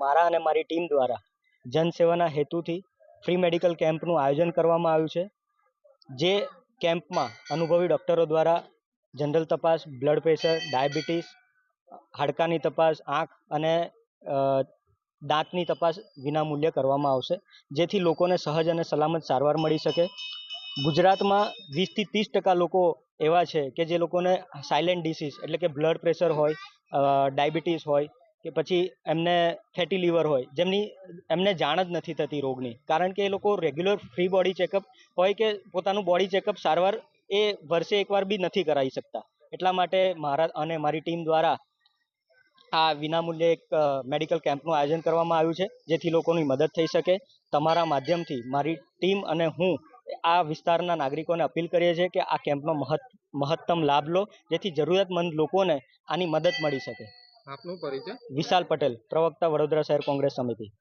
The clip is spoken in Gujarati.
મારા અને મારી ટીમ દ્વારા જનસેવાના હેતુથી ફ્રી મેડિકલ કેમ્પનું આયોજન કરવામાં આવ્યું છે, જે કેમ્પમાં અનુભવી ડૉક્ટરો દ્વારા જનરલ તપાસ, બ્લડ પ્રેશર, ડાયાબિટીસ, હાડકાની તપાસ, આંખ અને દાંતની તપાસ વિનામૂલ્યે કરવામાં આવશે, જેથી લોકોને સહજ અને સલામત સારવાર મળી શકે. ગુજરાતમાં વીસથી ત્રીસ ટકા લોકો એવા છે કે જે લોકોને સાયલેન્ટ ડિસીઝ એટલે કે બ્લડ પ્રેશર હોય ડાયાબિટીસ હોય કે પછી એમને ફેટી લીવર હોય, જેમની એમને જાણ જ નથી થતી રોગની. કારણ કે એ લોકો રેગ્યુલર ફ્રી બોડી ચેકઅપ હોય કે પોતાનું બોડી ચેકઅપ સારવાર એ વર્ષે એકવાર બી નથી કરાવી શકતા. એટલા માટે મારા અને મારી ટીમ દ્વારા આ વિનામૂલ્યે એક મેડિકલ કેમ્પનું આયોજન કરવામાં આવ્યું છે, જેથી લોકોની મદદ થઈ શકે. તમારા માધ્યમથી મારી ટીમ અને હું આ વિસ્તારના નાગરિકોને અપીલ કરીએ છીએ કે આ કેમ્પનો મહત મહત્તમ લાભ લો, જેથી જરૂરિયાતમંદ લોકોને આની મદદ મળી શકે. વિશાલ પટેલ પ્રવક્તા વડોદરા શહેર કોંગ્રેસ સમિતિ.